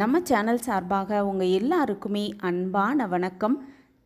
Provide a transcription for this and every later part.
நம்ம சேனல் சார்பாக உங்கள் எல்லாருக்குமே அன்பான வணக்கம்.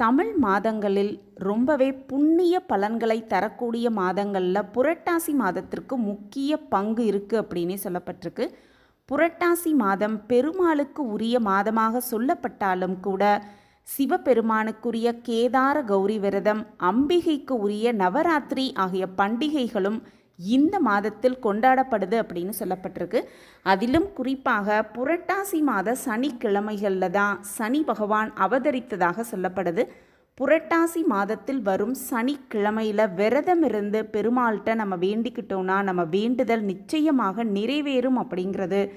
தமிழ் மாதங்களில் ரொம்பவே புண்ணிய பலன்களை தரக்கூடிய மாதங்களில் புரட்டாசி மாதத்திற்கு முக்கிய பங்கு இருக்குது அப்படின்னே சொல்லப்பட்டிருக்கு. புரட்டாசி மாதம் பெருமாளுக்கு உரிய மாதமாக சொல்லப்பட்டாலும் கூட சிவபெருமானுக்குரிய கேதார கௌரி விரதம் அம்பிகைக்கு உரிய நவராத்திரி ஆகிய பண்டிகைகளும் இந்த மாதத்தில் கொண்டாடப்படுது அப்படின்னு சொல்லப்பட்டிருக்கு. அதிலும் குறிப்பாக புரட்டாசி மாத சனிக்கிழமைகளில் தான் சனி பகவான் அவதரித்ததாக சொல்லப்படுது. புரட்டாசி மாதத்தில் வரும் சனிக்கிழமையில் விரதம் இருந்து பெருமாள்கிட்ட நம்ம வேண்டிக்கிட்டோம்னா நம்ம வேண்டுதல் நிச்சயமாக நிறைவேறும் அப்படிங்கிறது.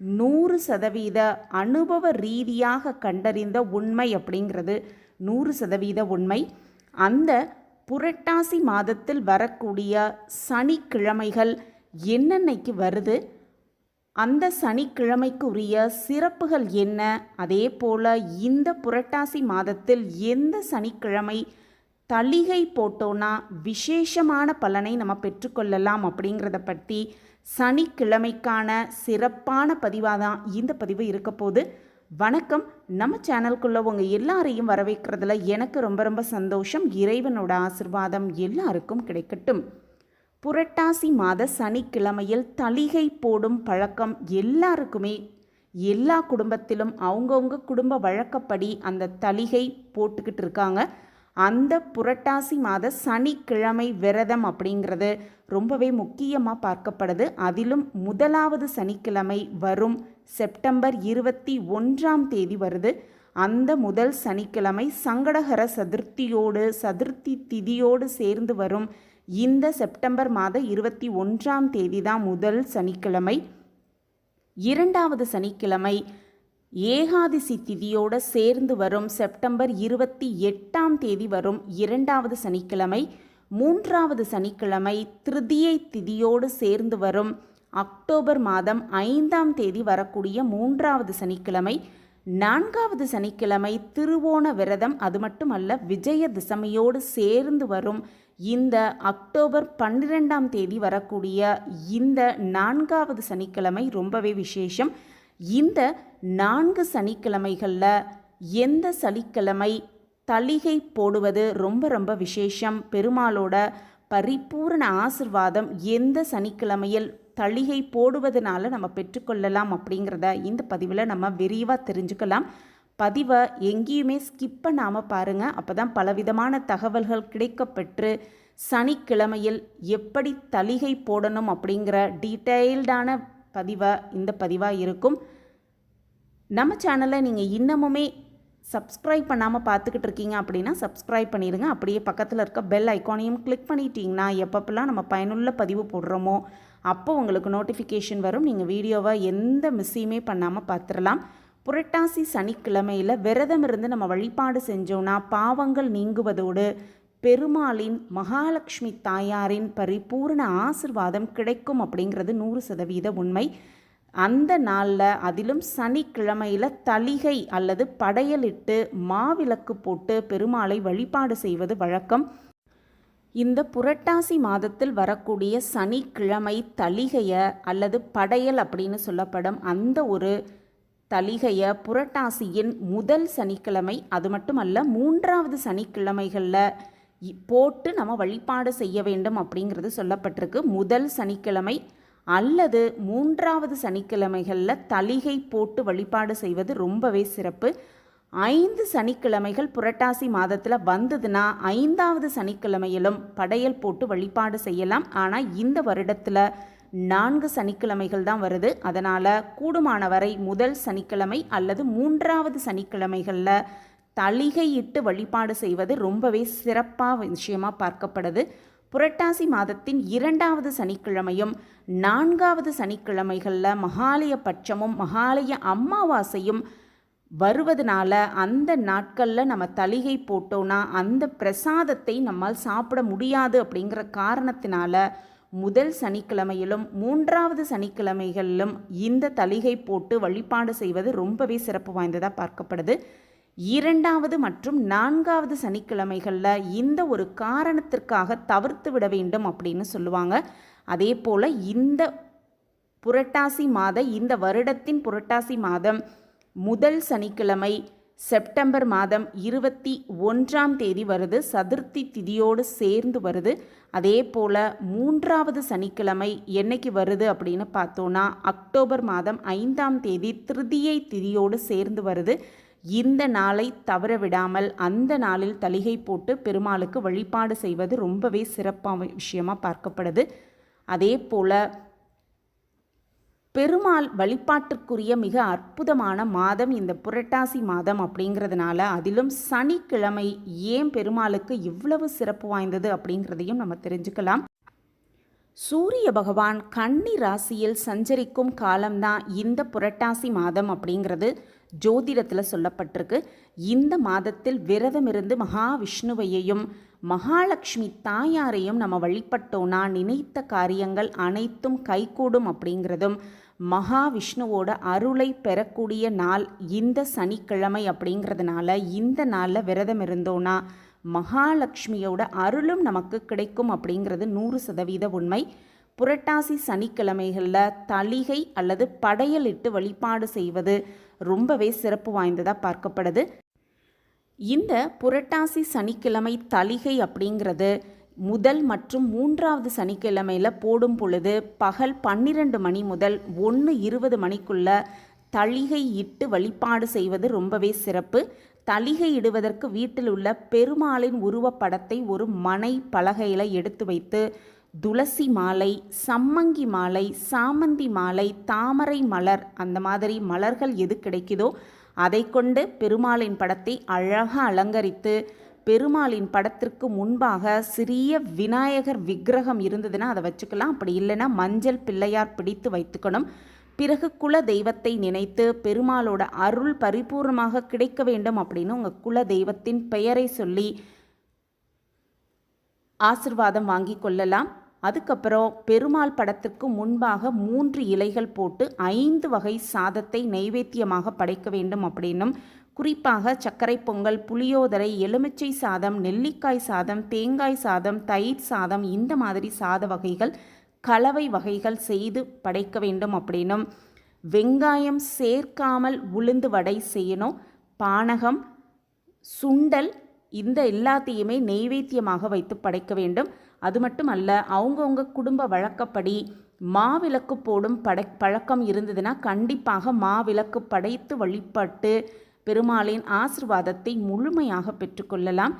நூறு சதவீத அனுபவ ரீதியாக கண்டறிந்த உண்மை அப்படிங்கிறது. நூறு சதவீத உண்மை. அந்த புரட்டாசி மாதத்தில் வரக்கூடிய சனிக்கிழமைகள் என்னென்னைக்கு வருது? அந்த சனிக்கிழமைக்குரிய சிறப்புகள் என்ன? அதே போல் இந்த புரட்டாசி மாதத்தில் எந்த சனிக்கிழமை தளிகை போட்டோன்னா விசேஷமான பலனை நம்ம பெற்றுக்கொள்ளலாம் அப்படிங்கிறத பற்றி சனிக்கிழமைக்கான சிறப்பான பதிவாக தான் இந்த பதிவு இருக்க போது வணக்கம். நம்ம சேனல்குள்ளே உங்கள் எல்லாரையும் வரவேற்கிறதுல எனக்கு ரொம்ப ரொம்ப சந்தோஷம். இறைவனோட ஆசிர்வாதம் எல்லாருக்கும் கிடைக்கட்டும். புரட்டாசி மாத சனிக்கிழமையில் தளிகை போடும் பழக்கம் எல்லாருக்குமே எல்லா குடும்பத்திலும் அவங்கவுங்க குடும்ப வழக்கப்படி அந்த தளிகை போட்டுக்கிட்டு இருக்காங்க. அந்த புரட்டாசி மாத சனிக்கிழமை விரதம் அப்படிங்கிறது ரொம்பவே முக்கியமாக பார்க்கப்படுது. அதிலும் முதலாவது சனிக்கிழமை வரும் செப்டம்பர் இருபத்தி ஒன்றாம் தேதி வருது. அந்த முதல் சனிக்கிழமை சங்கடகர சதுர்த்தியோடு சதுர்த்தி திதியோடு சேர்ந்து வரும் இந்த செப்டம்பர் மாத இருபத்தி ஒன்றாம் தேதி தான் முதல் சனிக்கிழமை. இரண்டாவது சனிக்கிழமை ஏகாதசி திதியோடு சேர்ந்து வரும் செப்டம்பர் இருபத்தி எட்டாம் தேதி வரும் இரண்டாவது சனிக்கிழமை மூன்றாவது சனிக்கிழமை திருதியை திதியோடு சேர்ந்து வரும் அக்டோபர் மாதம் ஐந்தாம் தேதி வரக்கூடிய மூன்றாவது சனிக்கிழமை நான்காவது சனிக்கிழமை திருவோண விரதம் அது மட்டுமல்ல விஜயதசமியோடு சேர்ந்து வரும் இந்த அக்டோபர் பன்னிரெண்டாம் தேதி வரக்கூடிய இந்த நான்காவது சனிக்கிழமை ரொம்பவே விசேஷம். இந்த நான்கு சனிக்கிழமைகளில் எந்த சனிக்கிழமை தளிகை போடுவது ரொம்ப ரொம்ப விசேஷம்? பெருமாளோட பரிபூர்ண ஆசிர்வாதம் எந்த சனிக்கிழமையில் தளிகை போடுவதனால நம்ம பெற்றுக்கொள்ளலாம் அப்படிங்கிறத இந்த பதிவில் நம்ம விரிவாக தெரிஞ்சுக்கலாம். பதிவை எங்கேயுமே ஸ்கிப் பண்ணாமல் பாருங்கள் அப்போ தான் பலவிதமான தகவல்கள் கிடைக்கப்பெற்று சனிக்கிழமையில் எப்படி தளிகை போடணும் அப்படிங்கிற டீட்டெயில்டான பதிவாக இந்த பதிவாக இருக்கும். நம்ம சேனலை நீங்கள் இன்னமுமே சப்ஸ்கிரைப் பண்ணாமல் பார்த்துக்கிட்டு இருக்கீங்க அப்படின்னா சப்ஸ்கிரைப் பண்ணிடுங்க. அப்படியே பக்கத்தில் இருக்க பெல் ஐக்கானையும் கிளிக் பண்ணிட்டீங்கன்னா எப்பப்பெல்லாம் நம்ம பயனுள்ள பதிவு போடுறோமோ அப்போ உங்களுக்கு நோட்டிஃபிகேஷன் வரும். நீங்கள் வீடியோவை எந்த மிஸ்ஸையுமே பண்ணாமல் பார்த்துடலாம். புரட்டாசி சனிக்கிழமையில் விரதம் இருந்து நம்ம வழிபாடு செஞ்சோன்னா பாவங்கள் நீங்குவதோடு பெருமாளின் மகாலட்சுமி தாயாரின் பரிபூர்ண ஆசிர்வாதம் கிடைக்கும் அப்படிங்கிறது நூறு சதவீத உண்மை. அந்த நாளில் அதிலும் சனிக்கிழமையில் தளிகை அல்லது படையலிட்டு மாவிளக்கு போட்டு பெருமாளை வழிபாடு செய்வது வழக்கம். இந்த புரட்டாசி மாதத்தில் வரக்கூடிய சனிக்கிழமை தளிகையை அல்லது படையல் அப்படின்னு சொல்லப்படும் அந்த ஒரு தளிகையை புரட்டாசியின் முதல் சனிக்கிழமை அது மட்டுமல்ல மூன்றாவது சனிக்கிழமைகளில் போட்டு நம்ம வழிபாடு செய்ய வேண்டும் அப்படிங்கிறது சொல்லப்பட்டிருக்கு. முதல் சனிக்கிழமை அல்லது மூன்றாவது சனிக்கிழமைகளில் தளிகை போட்டு வழிபாடு செய்வது ரொம்பவே சிறப்பு. ஐந்து சனிக்கிழமைகள் புரட்டாசி மாதத்தில் வந்ததுன்னா ஐந்தாவது சனிக்கிழமையிலும் படையல் போட்டு வழிபாடு செய்யலாம். ஆனால் இந்த வருடத்தில் நான்கு சனிக்கிழமைகள் தான் வருது. அதனால் கூடுமானவரை முதல் சனிக்கிழமை அல்லது மூன்றாவது சனிக்கிழமைகளில் தளிகையிட்டு வழிபாடு செய்வது ரொம்பவே சிறப்பாக விஷயமாக பார்க்கப்படுது. புரட்டாசி மாதத்தின் இரண்டாவது சனிக்கிழமையும் நான்காவது சனிக்கிழமைகளில் மகாலய பட்சமும் மகாலய அமாவாசையும் வருவதனால அந்த நாட்களில் நம்ம தலிகை போட்டோன்னா அந்த பிரசாதத்தை நம்மால் சாப்பிட முடியாது அப்படிங்கிற காரணத்தினால முதல் சனிக்கிழமையிலும் மூன்றாவது சனிக்கிழமைகளிலும் இந்த தலிகை போட்டு வழிபாடு செய்வது ரொம்பவே சிறப்பு வாய்ந்ததாக பார்க்கப்படுது. இரண்டாவது மற்றும் நான்காவது சனிக்கிழமைகளில் இந்த ஒரு காரணத்திற்காக தவிர்த்து விட வேண்டும் அப்படின்னு சொல்லுவாங்க. அதே போல் இந்த புரட்டாசி மாத இந்த வருடத்தின் புரட்டாசி மாதம் முதல் சனிக்கிழமை செப்டம்பர் மாதம் இருபத்தி ஒன்றாம் தேதி வருது. சதுர்த்தி திதியோடு சேர்ந்து வருது. அதே போல் மூன்றாவது சனிக்கிழமை என்னைக்கு வருது அப்படின்னு பார்த்தோன்னா அக்டோபர் மாதம் ஐந்தாம் தேதி திருதியை திதியோடு சேர்ந்து வருது. இந்த நாளை தவற விடாமல் அந்த நாளில் தலிகை போட்டு பெருமாளுக்கு வழிபாடு செய்வது ரொம்பவே சிறப்பான விஷயமாக பார்க்கப்படுது. அதே போல் பெருமாள் வழிபாட்டிற்குரிய மிக அற்புதமான மாதம் இந்த புரட்டாசி மாதம் அப்படிங்கிறதுனால அதிலும் சனிக்கிழமை ஏன் பெருமாளுக்கு இவ்வளவு சிறப்பு வாய்ந்தது அப்படிங்கிறதையும் நம்ம தெரிஞ்சுக்கலாம். சூரிய பகவான் கன்னி ராசியில் சஞ்சரிக்கும் காலம்தான் இந்த புரட்டாசி மாதம் அப்படிங்கிறது. ஜோதிடத்தில் சொல்லப்பட்டிருக்கு. இந்த மாதத்தில் விரதமிருந்து மகாவிஷ்ணுவையையும் மகாலட்சுமி தாயாரையும் நம்ம வழிபட்டோன்னா நினைத்த காரியங்கள் அனைத்தும் கைகூடும் அப்படிங்கிறதும் மகாவிஷ்ணுவோட அருளை பெறக்கூடிய நாள் இந்த சனிக்கிழமை அப்படிங்கிறதுனால இந்த நாளில் விரதம் இருந்தோன்னா மகாலட்சுமியோட அருளும் நமக்கு கிடைக்கும் அப்படிங்கிறது நூறு சதவீத உண்மை. புரட்டாசி சனிக்கிழமைகளில் தளிகை அல்லது படையலிட்டு வழிபாடு செய்வது ரொம்பவே சிறப்பு வாய்ந்ததாக பார்க்கப்படுது. இந்த புரட்டாசி சனிக்கிழமை தளிகை அப்படிங்கிறது முதல் மற்றும் மூன்றாவது சனிக்கிழமையில் போடும் பொழுது பகல் பன்னிரண்டு மணி முதல் ஒன்று இருபது மணிக்குள்ள தளிகை இட்டு வழிபாடு செய்வது ரொம்பவே சிறப்பு. தளிகை இடுவதற்கு வீட்டில் உள்ள பெருமாளின் உருவப்படத்தை ஒரு மனை பலகையில் எடுத்து வைத்து துளசி மாலை சம்மங்கி மாலை சாமந்தி மாலை தாமரை மலர் அந்த மாதிரி மலர்கள் எது கிடைக்குதோ அதை கொண்டு பெருமாளின் படத்தை அழகாக அலங்கரித்து பெருமாளின் படத்திற்கு முன்பாக சிறிய விநாயகர் விக்கிரகம் இருந்ததுன்னா அதை வச்சுக்கலாம். அப்படி இல்லைன்னா மஞ்சள் பிள்ளையார் பிடித்து வைத்துக்கணும். பிறகு குல தெய்வத்தை நினைத்து பெருமாளோட அருள் பரிபூர்ணமாக கிடைக்க வேண்டும் அப்படின்னு உங்கள் குல தெய்வத்தின் பெயரை சொல்லி ஆசிர்வாதம் வாங்கி கொள்ளலாம். அதுக்கப்புறம் பெருமாள் படத்திற்கு முன்பாக மூன்று இலைகள் போட்டு ஐந்து வகை சாதத்தை நைவேத்தியமாக படைக்க வேண்டும் அப்படின்னும் குறிப்பாக சர்க்கரை பொங்கல் புளியோதரை எலுமிச்சை சாதம் நெல்லிக்காய் சாதம் தேங்காய் சாதம் தயிர் சாதம் இந்த மாதிரி சாத வகைகள் கலவை வகைகள் செய்து படைக்க வேண்டும் அப்படின்னும். வெங்காயம் சேர்க்காமல் உளுந்து வடை செய்யணும். பானகம் சுண்டல் இந்த எல்லாத்தையுமே நெய்வேத்தியமாக வைத்து படைக்க வேண்டும். அது மட்டும் அல்ல அவங்கவுங்க குடும்ப வழக்கப்படி மாவிளக்கு போடும் படை பழக்கம் இருந்ததுன்னா கண்டிப்பாக மாவிளக்கு படைத்து வழிபட்டு பெருமாளின் ஆசிர்வாதத்தை முழுமையாக பெற்றுக்கொள்ளலாம்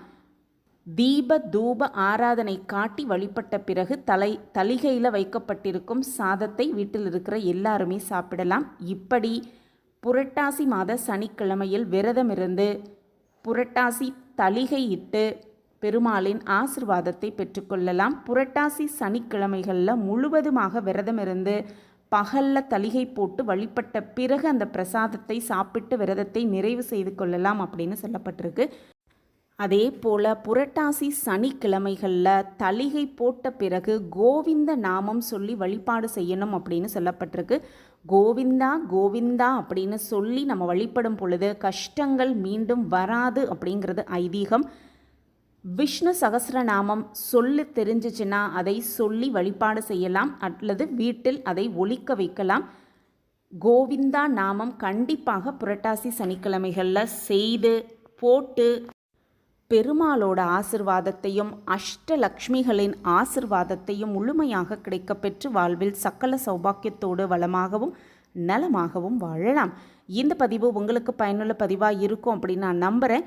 தீப தூப ஆராதனை காட்டி வழிபட்ட பிறகு தலை தலிகையில் வைக்கப்பட்டிருக்கும் சாதத்தை வீட்டில் இருக்கிற எல்லாருமே சாப்பிடலாம். இப்படி புரட்டாசி மாத சனிக்கிழமையில் விரதமிருந்து புரட்டாசி தலிகை இட்டு பெருமாளின் ஆசிர்வாதத்தை பெற்றுக்கொள்ளலாம் புரட்டாசி சனிக்கிழமைகளில் முழுவதுமாக விரதமிருந்து பகலில் தலிகை போட்டு வழிபட்ட பிறகு அந்த பிரசாதத்தை சாப்பிட்டு விரதத்தை நிறைவு செய்து கொள்ளலாம் அப்படின்னு சொல்லப்பட்டிருக்கு. அதே போல் புரட்டாசி சனிக்கிழமைகளில் தலிகை போட்ட பிறகு கோவிந்த நாமம் சொல்லி வழிபாடு செய்யணும் அப்படின்னு சொல்லப்பட்டிருக்கு. கோவிந்தா கோவிந்தா அப்படின்னு சொல்லி நம்ம வழிபடும் பொழுது கஷ்டங்கள் மீண்டும் வராது அப்படிங்கிறது ஐதீகம். விஷ்ணு சகசிரநாமம் சொல்லி தெரிஞ்சிச்சுன்னா அதை சொல்லி வழிபாடு செய்யலாம். அல்லது வீட்டில் அதை ஒழிக்க வைக்கலாம். கோவிந்தா நாமம் கண்டிப்பாக புரட்டாசி சனிக்கிழமைகளில் செய்து போட்டு பெருமாளோட ஆசிர்வாதத்தையும் அஷ்டலக்ஷ்மிகளின் ஆசிர்வாதத்தையும் முழுமையாக கிடைக்கப்பெற்று வாழ்வில் சக்கல சௌபாக்கியத்தோடு வளமாகவும் நலமாகவும் வாழலாம். இந்த பதிவு உங்களுக்கு பயனுள்ள பதிவாக இருக்கும் அப்படின்னு நான் நம்புகிறேன்